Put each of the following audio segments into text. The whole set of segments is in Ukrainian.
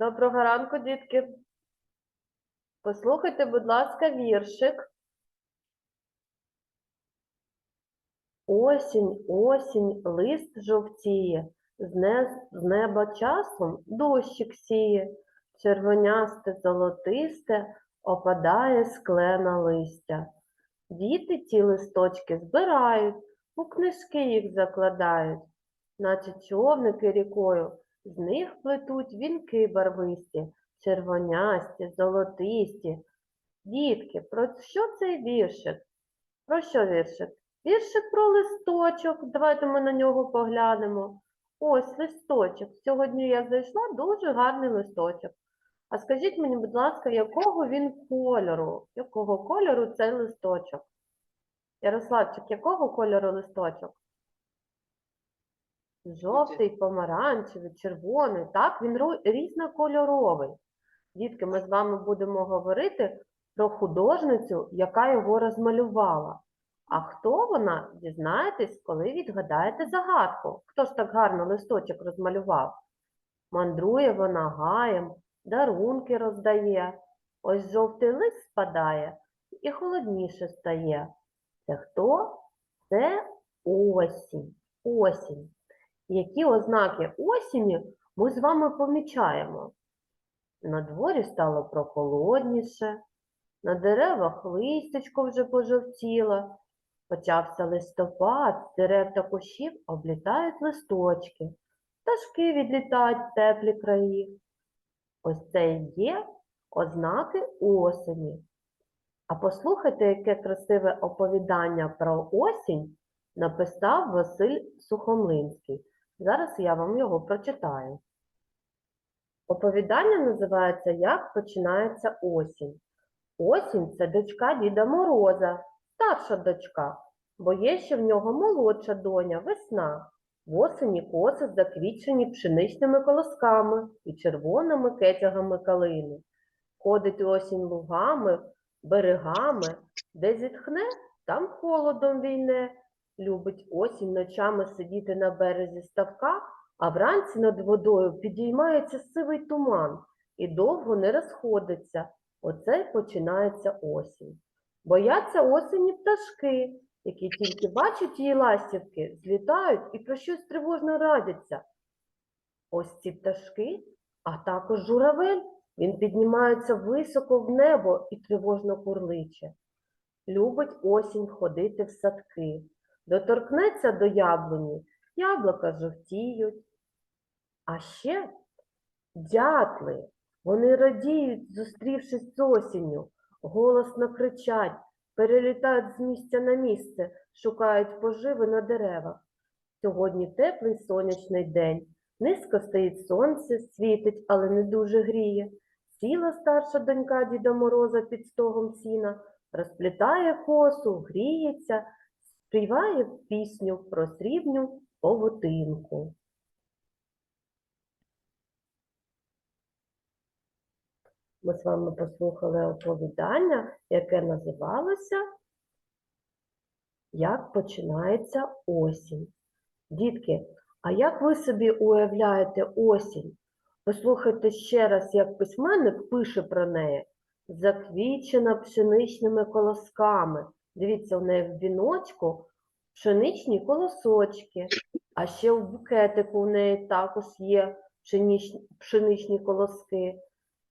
Доброго ранку, дітки. Послухайте, будь ласка, віршик. Осінь, осінь, лист жовтіє, з, неба часом дощик сіє, червонясте, золотисте опадає склена листя. Діти ті листочки збирають, у книжки їх закладають, наче човники рікою, з них плетуть вінки барвисті, червонясті, золотисті. Дітки, про що цей віршик? Про що віршик? Віршик про листочок. Давайте ми на нього поглянемо. Ось листочок. Сьогодні я знайшла дуже гарний листочок. А скажіть мені, будь ласка, якого він кольору? Якого кольору цей листочок? Ярославчик, якого кольору листочок? Жовтий, помаранчевий, червоний. Так, він різнокольоровий. Дітки, ми з вами будемо говорити про художницю, яка його розмалювала. А хто вона, дізнаєтесь, коли відгадаєте загадку. Хто ж так гарно листочок розмалював? Мандрує вона гаєм, дарунки роздає. Ось жовтий лист спадає і холодніше стає. Це хто? Це осінь. Осінь. Які ознаки осені ми з вами помічаємо? На дворі стало прохолодніше, на деревах листячко вже пожовтіло, почався листопад, з дерев та кущів облітають листочки, пташки відлітають в теплі краї. Ось це і є ознаки осені. А послухайте, яке красиве оповідання про осінь написав Василь Сухомлинський. Зараз я вам його прочитаю. Оповідання називається Як починається осінь. Осінь це дочка Діда Мороза, старша дочка, бо є ще в нього молодша доня, весна. В осені коси заквічені пшеничними колосками і червоними кетягами калини. Ходить осінь лугами, берегами, де зітхне, там холодом війне. Любить осінь ночами сидіти на березі ставка, а вранці над водою підіймається сивий туман і довго не розходиться. Оце починається осінь. Бояться осені пташки, які тільки бачать її ластівки, злітають і про щось тривожно радяться. Ось ці пташки, а також журавель, він піднімається високо в небо і тривожно курличе. Любить осінь ходити в садки, доторкнеться до яблуні, яблука жовтіють. А ще дятли, вони радіють, зустрівшись з осінню, голосно кричать, перелітають з місця на місце, шукають поживи на деревах. Сьогодні теплий сонячний день. Низько стоїть сонце, світить, але не дуже гріє. Сіла старша донька Діда Мороза під стогом сіна, розплітає косу, гріється, співає пісню про срібню павутинку. Ми з вами послухали оповідання, яке називалося Як починається осінь. Дітки, а як ви собі уявляєте осінь? Послухайте ще раз, як письменник пише про неї. Заквічена пшеничними колосками. Дивіться, у неї в віночку пшеничні колосочки, а ще в букетику у неї також є пшеничні, колоски,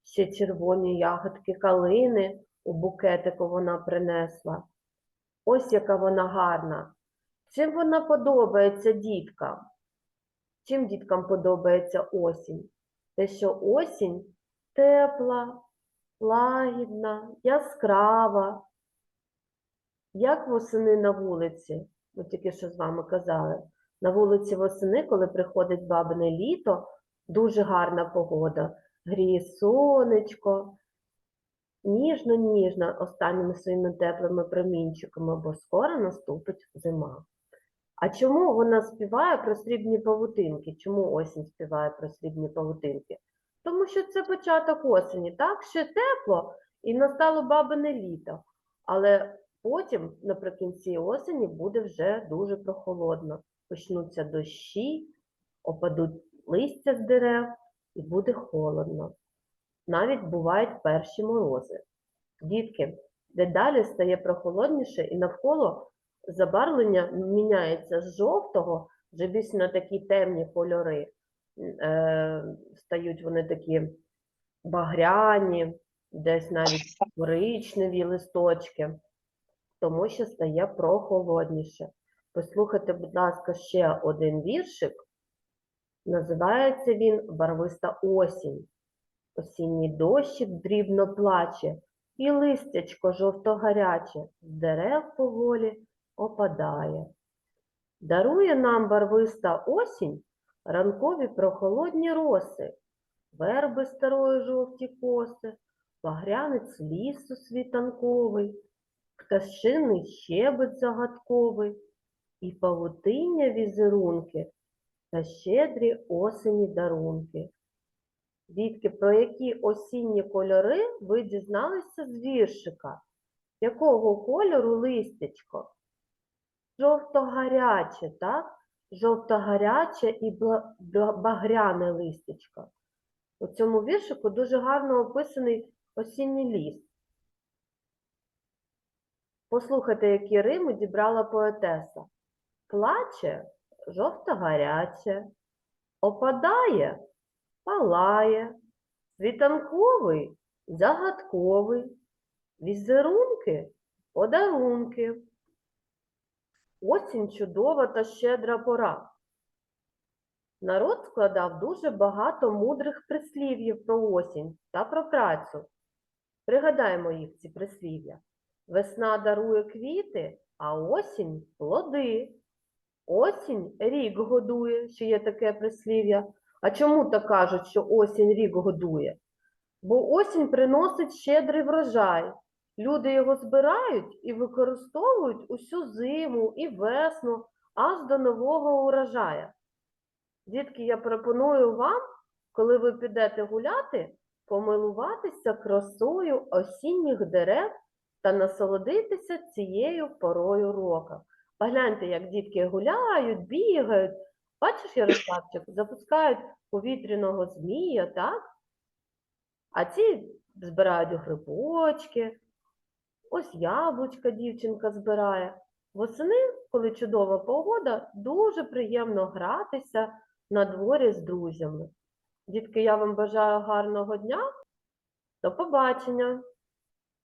ще червоні ягодки калини у букетику вона принесла. Ось яка вона гарна. Чим вона подобається діткам? Чим діткам подобається осінь? Те, що осінь тепла, лагідна, яскрава. Як восени на вулиці? Ми тільки що з вами казали. На вулиці восени, коли приходить бабине літо, дуже гарна погода. Гріє сонечко, ніжно-ніжно останніми своїми теплими промінчиками, бо скоро наступить зима. А чому вона співає про срібні павутинки? Чому осінь співає про срібні павутинки? Тому що це початок осені, так? Ще тепло і настало бабине літо. Але потім, наприкінці осені, буде вже дуже прохолодно. Почнуться дощі, опадуть листя з дерев, і буде холодно. Навіть бувають перші морози. Дітки, дедалі стає прохолодніше і навколо забарвлення міняється з жовтого вже більш на такі темні кольори. Е, стають вони такі багряні, десь навіть коричневі листочки, тому що стає прохолодніше. Послухайте, будь ласка, ще один віршик. Називається він Барвиста осінь. Осінній дощик дрібно плаче, і листячко жовто-гаряче з дерев поволі опадає. Дарує нам барвиста осінь ранкові прохолодні роси, верби старої жовті коси, багрянець лісу світанковий, пташиний щебет загадковий, і павутиння візерунки та щедрі осені дарунки. Дітки, про які осінні кольори ви дізналися з віршика? Якого кольору листячко? Жовто-гаряче, так? Жовто-гаряче і багряне листячко. У цьому віршику дуже гарно описаний осінній ліс. Послухайте, які рими дібрала поетеса. Плаче жовто-гаряче, опадає, палає, світанковий, загадковий, візерунки, подарунки. Осінь чудова та щедра пора. Народ складав дуже багато мудрих прислів'їв про осінь та про працю. Пригадаємо їх ці прислів'я. Весна дарує квіти, а осінь плоди. Осінь рік годує, що є таке прислів'я. А чому так кажуть, що осінь рік годує? Бо осінь приносить щедрий врожай. Люди його збирають і використовують усю зиму і весну аж до нового урожаю. Дітки, я пропоную вам, коли ви підете гуляти, помилуватися красою осінніх дерев та насолодитися цією порою року. Погляньте, як дітки гуляють, бігають. Бачиш, Ярославчик, запускають повітряного змія, так? А ці збирають грибочки. Ось яблучка дівчинка збирає. Восени, коли чудова погода, дуже приємно гратися на дворі з друзями. Дітки, я вам бажаю гарного дня. До побачення!